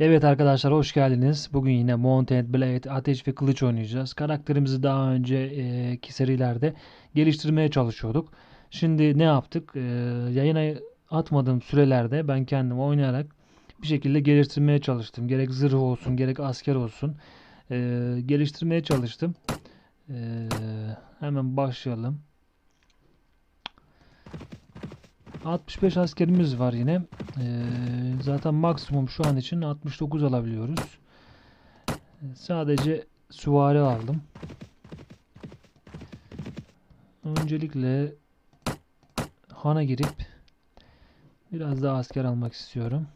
Evet arkadaşlar hoş geldiniz. Bugün yine Mounted Blade, Ateş ve Kılıç oynayacağız. Karakterimizi daha önceki serilerde geliştirmeye çalışıyorduk. Şimdi ne yaptık? Ee, yayına atmadığım sürelerde ben kendim oynayarak bir şekilde geliştirmeye çalıştım. Gerek zırh olsun, gerek asker olsun. Ee, geliştirmeye çalıştım. Hemen başlayalım. 65 askerimiz var yine. Ee, zaten maksimum şu an için 69 alabiliyoruz. Sadece süvari aldım. Öncelikle Han'a girip biraz daha asker almak istiyorum.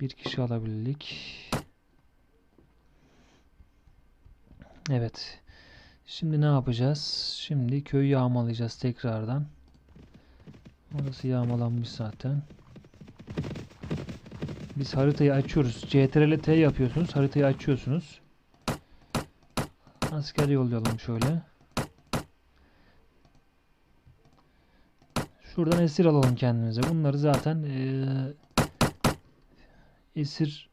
Bir kişi alabildik. Evet. Şimdi ne yapacağız? Şimdi köyü yağmalayacağız tekrardan. Orası yağmalanmış zaten. Biz haritayı açıyoruz. CTRL T yapıyorsunuz. Haritayı açıyorsunuz. Asker yollayalım şöyle. Şuradan esir alalım kendimize. Bunları zaten eee, esir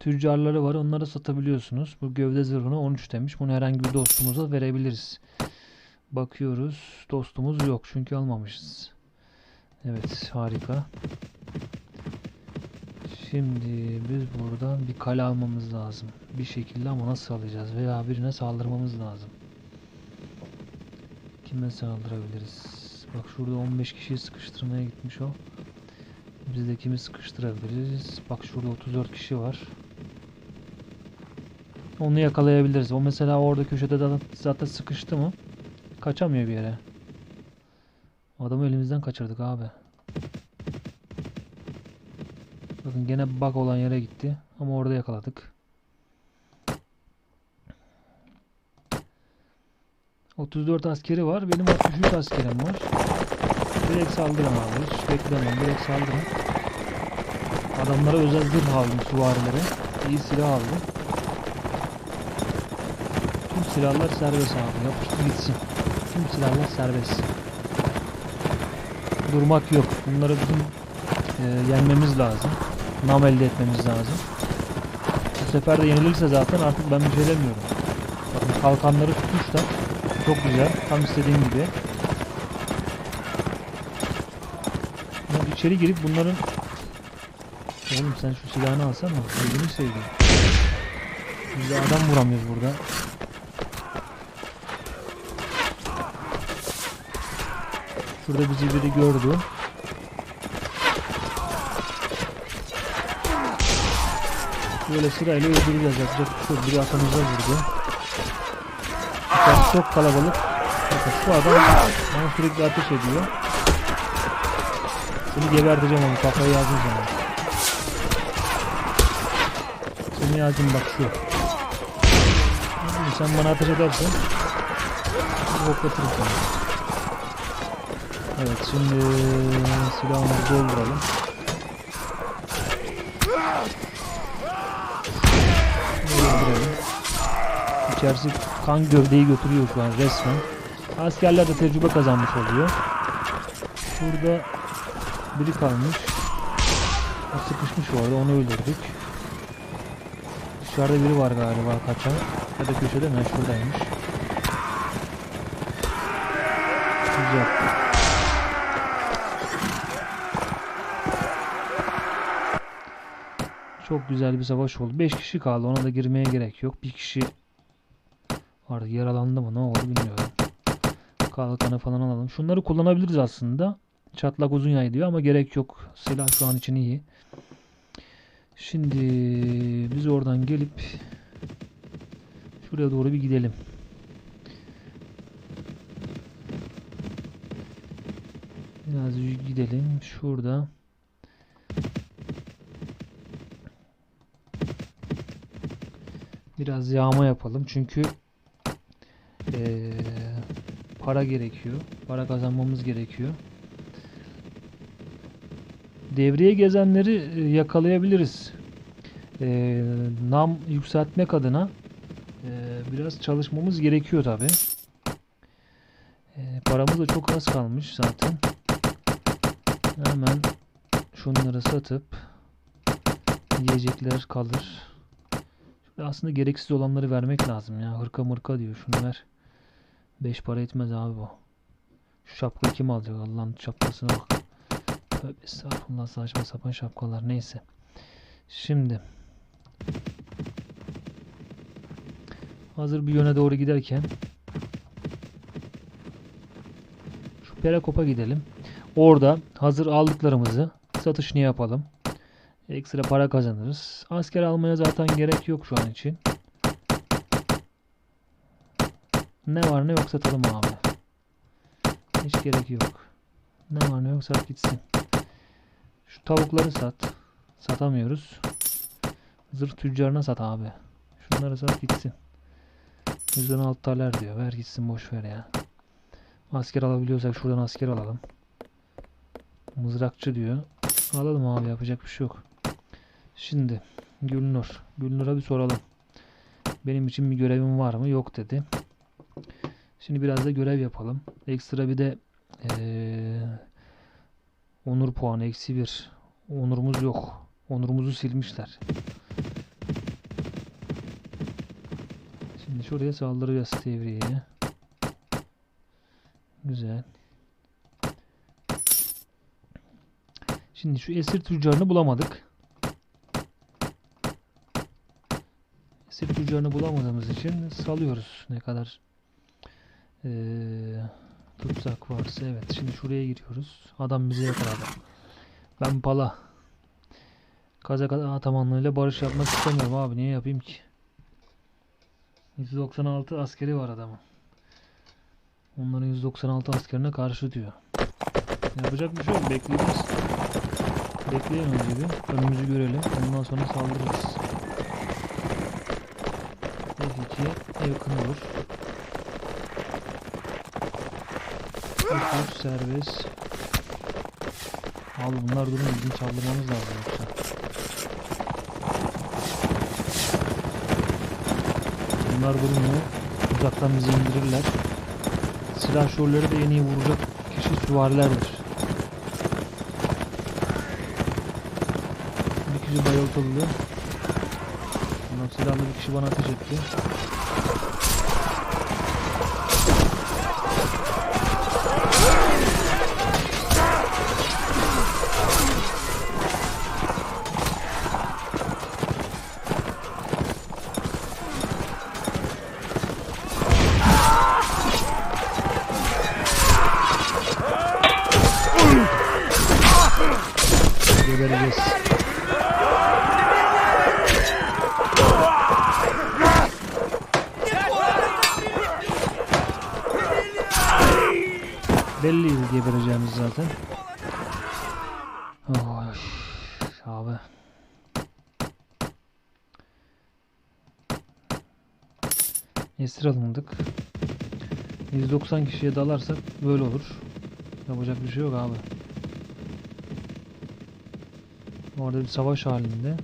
tüccarları var. Onları satabiliyorsunuz. Bu gövde zırhını 13 demiş. Bunu herhangi bir dostumuza verebiliriz. Bakıyoruz. Dostumuz yok. Çünkü almamışız. Evet harika. Şimdi biz buradan bir kale almamız lazım. Bir şekilde ama nasıl alacağız? Veya birine saldırmamız lazım. Kime saldırabiliriz? Bak şurada 15 kişiyi sıkıştırmaya gitmiş o. Biz de kimi sıkıştırabiliriz? Bak şurada 34 kişi var. Onu yakalayabiliriz. O mesela orada köşede zaten, sıkıştı mı? Kaçamıyor bir yere. Adamı elimizden kaçırdık abi. Bakın gene bug olan yere gitti. Ama orada yakaladık. 34 askeri var. Benim 63 askerim var. Direkt saldırın abi. Hiç beklemeyin. Direkt saldırın. Adamlara özel zırh aldım süvarilere. İyi silah aldım. Tüm silahlar serbest abi. Yapıştır gitsin. Tüm silahlar serbest durmak yok. Bunları bizim e, yenmemiz lazım. Nam elde etmemiz lazım. Bu sefer de yenilirse zaten artık ben bir şey demiyorum. Bakın kalkanları tutmuşlar. Çok güzel. Tam istediğim gibi. Ama içeri girip bunların Oğlum sen şu silahını alsana. Gözünü seveyim. Biz adam vuramıyoruz burada. Şurada bizi biri gördü. Böyle sırayla öldüreceğiz yapacak bir şey. Biri arkamıza vurdu. Bakın çok kalabalık. Bakın şu adam bana sürekli ateş ediyor. Seni geberteceğim onu kafayı sana. Seni yazdım bak şu. Sen bana ateş edersen boklatırım seni. Evet şimdi silahımızı dolduralım. Dolduralım. İçerisi kan gövdeyi götürüyor şu an resmen. Askerler de tecrübe kazanmış oluyor. Burada biri kalmış. O sıkışmış orada onu öldürdük. Dışarıda biri var galiba kaçan. Ya da köşede mi? Şuradaymış. Güzel. Çok güzel bir savaş oldu. 5 kişi kaldı. Ona da girmeye gerek yok. Bir kişi artık yaralandı mı ne oldu bilmiyorum. Kalkanı falan alalım. Şunları kullanabiliriz aslında. Çatlak uzun yay diyor ama gerek yok. Silah şu an için iyi. Şimdi biz oradan gelip şuraya doğru bir gidelim. Biraz gidelim. Şurada Biraz yağma yapalım çünkü eee, para gerekiyor. Para kazanmamız gerekiyor. Devreye gezenleri e, yakalayabiliriz. Eee, nam yükseltmek adına eee, biraz çalışmamız gerekiyor tabi. paramız da çok az kalmış zaten. Hemen şunları satıp Yiyecekler kalır. Aslında gereksiz olanları vermek lazım ya. Hırka mırka diyor. Şunu ver. 5 para etmez abi bu. Şu şapkayı kim alacak? Allah'ın şapkasına bak. Tövbe estağfurullah saçma sapan şapkalar. Neyse. Şimdi. Hazır bir yöne doğru giderken şu Perakop'a gidelim. Orada hazır aldıklarımızı satışını yapalım. Ekstra para kazanırız. Asker almaya zaten gerek yok şu an için. Ne var ne yok satalım abi. Hiç gerek yok. Ne var ne yok sat gitsin. Şu tavukları sat. Satamıyoruz. Zırh tüccarına sat abi. Şunları sat gitsin. Yüzden alt taler diyor. Ver gitsin boş ver ya. Asker alabiliyorsak şuradan asker alalım. Mızrakçı diyor. Alalım abi yapacak bir şey yok. Şimdi Gülnur. Gülnur'a bir soralım. Benim için bir görevim var mı? Yok dedi. Şimdi biraz da görev yapalım. Ekstra bir de eee, onur puanı eksi bir. Onurumuz yok. Onurumuzu silmişler. Şimdi şuraya saldıracağız devriyeye. Güzel. Şimdi şu esir tüccarını bulamadık. Esir tüccarını bulamadığımız için salıyoruz. Ne kadar eee, tutsak varsa. Evet şimdi şuraya giriyoruz. Adam bizi yakaladı. Ben pala. Kazak atamanlığıyla barış yapmak istemiyorum abi. Niye yapayım ki? 196 askeri var adamın. Onların 196 askerine karşı diyor. Yapacak bir şey yok. Bekleyeceğiz. Bekleyelim önce. Önümüzü görelim. Ondan sonra saldırırız. F2 yakın olur. F3 serbest. Abi bunlar durmuyor. Bizim saldırmamız lazım yoksa. Bunlar durmuyor. Uzaktan bizi indirirler. Silah şorları da en iyi vuracak kişi süvarilerdir. Bir kişi bayıltıldı. Silahlı bir kişi bana ateş etti. Oy, abi. Esir alındık. 190 kişiye dalarsak böyle olur. Yapacak bir şey yok abi. Orada bir savaş halinde.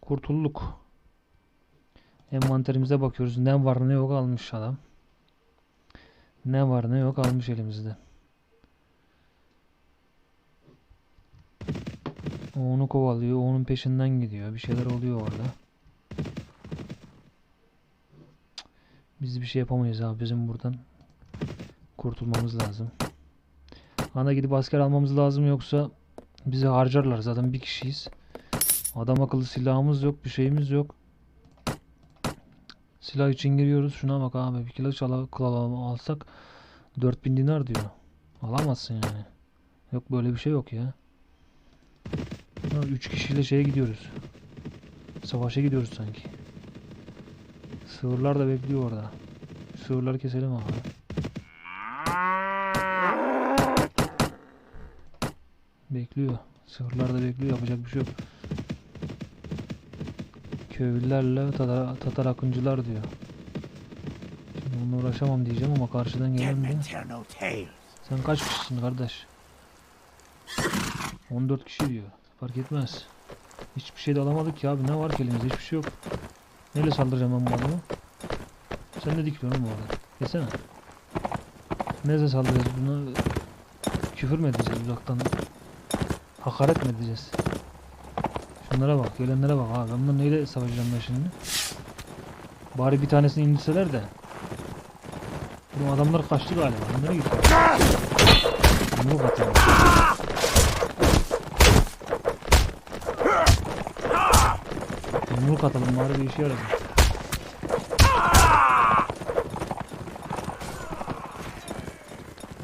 Kurtulduk. Envanterimize bakıyoruz. Ne var ne yok almış adam. Ne var ne yok almış elimizde. Onu kovalıyor. Onun peşinden gidiyor. Bir şeyler oluyor orada. Biz bir şey yapamayız abi. Bizim buradan kurtulmamız lazım. Ana gidip asker almamız lazım yoksa bizi harcarlar. Zaten bir kişiyiz. Adam akıllı silahımız yok. Bir şeyimiz yok. Silah için giriyoruz. Şuna bak abi. Bir kilo çala, kılalı alsak 4000 dinar diyor. Alamazsın yani. Yok böyle bir şey yok ya. 3 kişiyle şeye gidiyoruz. Savaşa gidiyoruz sanki. Sığırlar da bekliyor orada. Sığırları keselim abi. Bekliyor. Sığırlar da bekliyor. Yapacak bir şey yok. Köylülerle Tatar, Tatar akıncılar diyor. Şimdi onunla uğraşamam diyeceğim ama karşıdan gelen de. Sen kaç kişisin kardeş? 14 kişi diyor. Fark etmez. Hiçbir şey de alamadık ki abi. Ne var ki elimizde? Hiçbir şey yok. Neyle saldıracağım ben bu adamı? Sen ne dikiyorsun oğlum orada? Desene. Neyle saldıracağız? Buna küfür mü edeceğiz uzaktan? Hakaret mi edeceğiz? Şunlara bak, gelenlere bak abi. Ben bunları neyle savaşacağım ben şimdi? Bari bir tanesini indirseler de. Bu adamlar kaçtı galiba. Nereye gitti? Yumruk atıyor. Yumruk atalım bari bir işe yarasın.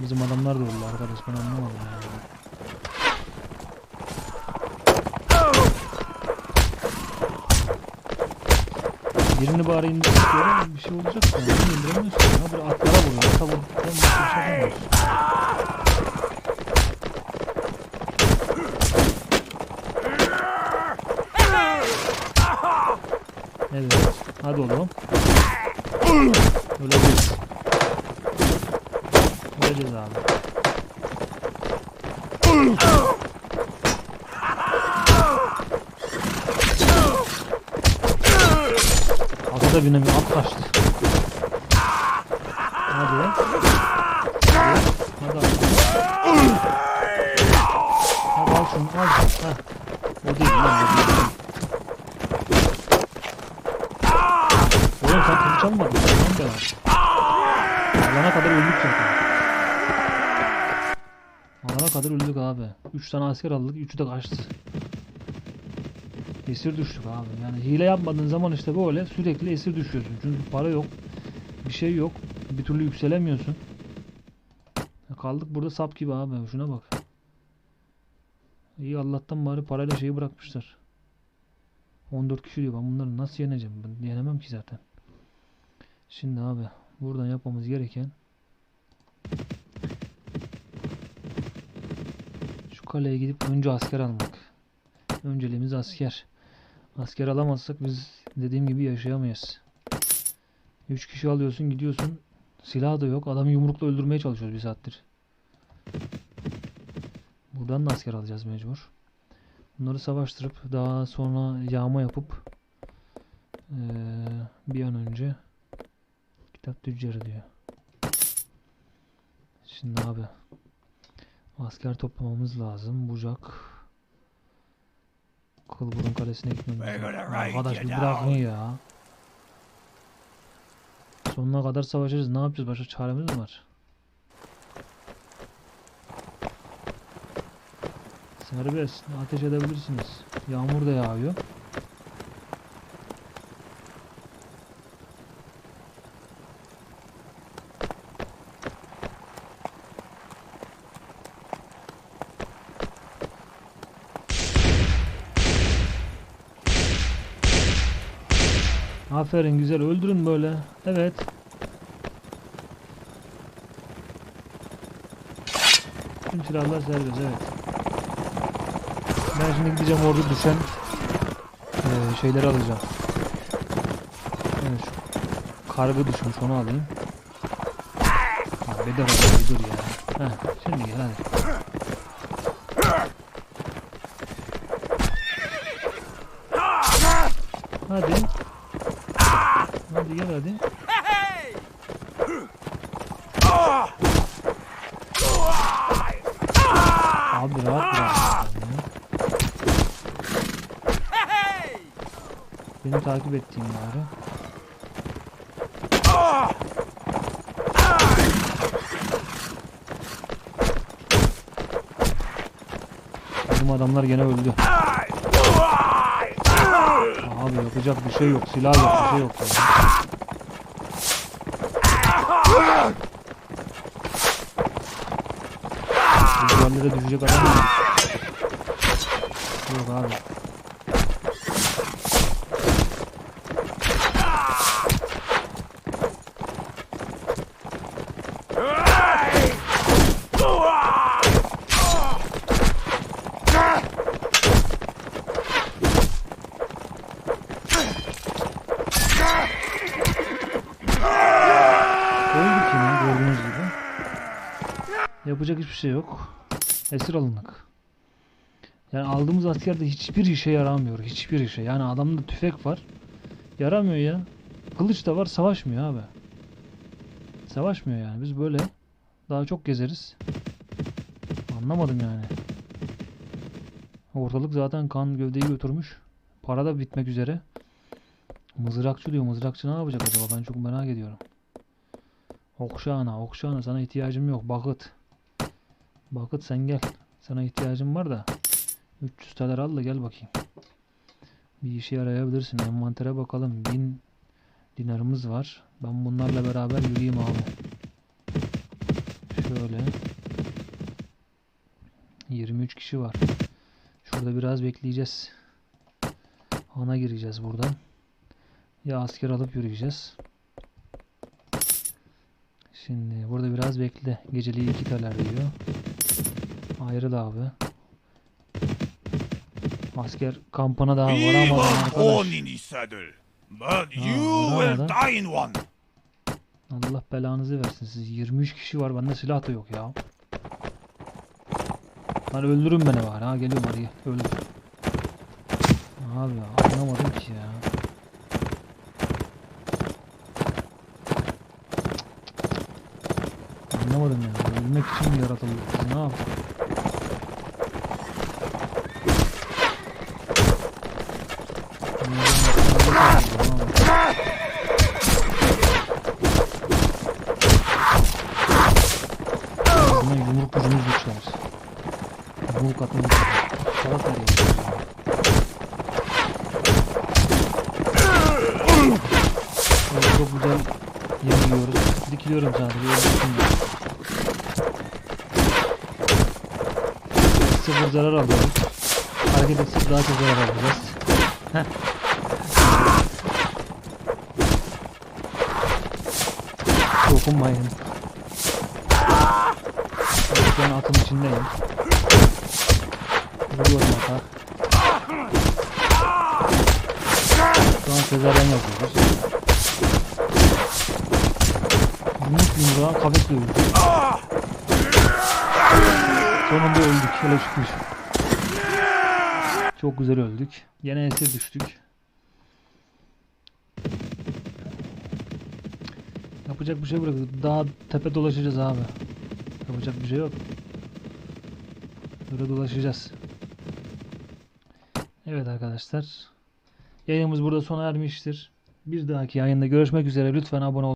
Bizim adamlar da öldü arkadaş ben anlamadım ya. Birini bari diyorum bir şey olacak da yani indiremiyorsun ya böyle atlara vuruyor ata vurduktan başka bir şey yapamıyorsun. Evet hadi oğlum. Öleceğiz. Öleceğiz abi. Ata da binemiyor. At kaçtı. Hadi. Hadi. Hadi al şunu. Al. Heh. O değil lan. O değil. Almadın. Lan ben artık. Alana kadar öldük zaten. Alana kadar öldük abi. 3 tane asker aldık. 3'ü de kaçtı. Esir düştük abi. Yani hile yapmadığın zaman işte böyle sürekli esir düşüyorsun. Çünkü para yok. Bir şey yok. Bir türlü yükselemiyorsun. Kaldık burada sap gibi abi. Şuna bak. İyi Allah'tan bari parayla şeyi bırakmışlar. 14 kişi diyor. Ben bunları nasıl yeneceğim? Ben yenemem ki zaten. Şimdi abi buradan yapmamız gereken şu kaleye gidip önce asker almak. Önceliğimiz asker. Asker alamazsak biz dediğim gibi yaşayamayız. 3 kişi alıyorsun gidiyorsun. Silah da yok. Adamı yumrukla öldürmeye çalışıyoruz bir saattir. Buradan da asker alacağız mecbur. Bunları savaştırıp daha sonra yağma yapıp eee, bir an önce kitap tüccarı diyor. Şimdi abi asker toplamamız lazım. Bucak Kılburun kalesine gitmemiz lazım. Arkadaş bir bırakın ya. Sonuna kadar savaşacağız. Ne yapacağız? Başka çaremiz mi var? Serbest. Ateş edebilirsiniz. Yağmur da yağıyor. Aferin güzel öldürün böyle. Evet. Tüm silahlar serbest evet. Ben şimdi gideceğim orada düşen eee, şeyleri alacağım. Evet şu kargı düşmüş onu alayım. Bedava bir dur ya. Heh, şimdi gel. Hadi. Hadi gel hadi. Abi rahat bırak. ya. Beni takip ettiğin bari. Bizim adamlar gene öldü. Abi yapacak bir şey yok. Silah yok, bir şey yok. ya. Rüzgarlara düşecek adam yok. Yok abi. Öldük yine gördüğünüz gibi. Yapacak hiçbir şey yok. Esir alındık. Yani aldığımız asker de hiçbir işe yaramıyor. Hiçbir işe. Yani adamda tüfek var. Yaramıyor ya. Kılıç da var savaşmıyor abi. Savaşmıyor yani. Biz böyle daha çok gezeriz. Anlamadım yani. Ortalık zaten kan gövdeyi götürmüş. Para da bitmek üzere. Mızrakçı diyor. Mızrakçı ne yapacak acaba? Ben çok merak ediyorum. Okşağına, okşağına sana ihtiyacım yok. Bakıt. Bakıt sen gel. Sana ihtiyacım var da. 300 taler al da gel bakayım. Bir işe yarayabilirsin. Envantere bakalım. 1000 dinarımız var. Ben bunlarla beraber yürüyeyim abi. Şöyle. 23 kişi var. Şurada biraz bekleyeceğiz. Ana gireceğiz buradan. Ya asker alıp yürüyeceğiz. Şimdi burada biraz bekle. Geceliği iki taler diyor. Ayrıl abi. Asker kampına daha born arkadaş. but you will die in one. Allah belanızı versin siz. 23 kişi var bende silah da yok ya. Lan öldürün beni var ha geliyorum gel öldür. Abi ya anlamadım ki ya. Anlamadım ya. Ölmek için mi yaratıldık ne yaptık? Nereye gidiyor ya? Böyle çok güzel yeniliyoruz. Dikiliyorum sadece. Sıfır zarar alıyoruz. Hareket etsek daha çok zarar alacağız. Heh. Dokunmayın. Ben atın içindeyim. Vuruyorum ata. Şu an sezaryen yapıyoruz. Yumruk yumruğa kafesle öldük. Sonunda öldük. Hele şükür. Çok güzel öldük. Yine esir düştük. Yapacak bir şey yok. Daha tepe dolaşacağız abi. Yapacak bir şey yok. Böyle dolaşacağız. Evet arkadaşlar. Yayınımız burada sona ermiştir. Bir dahaki yayında görüşmek üzere. Lütfen abone ol.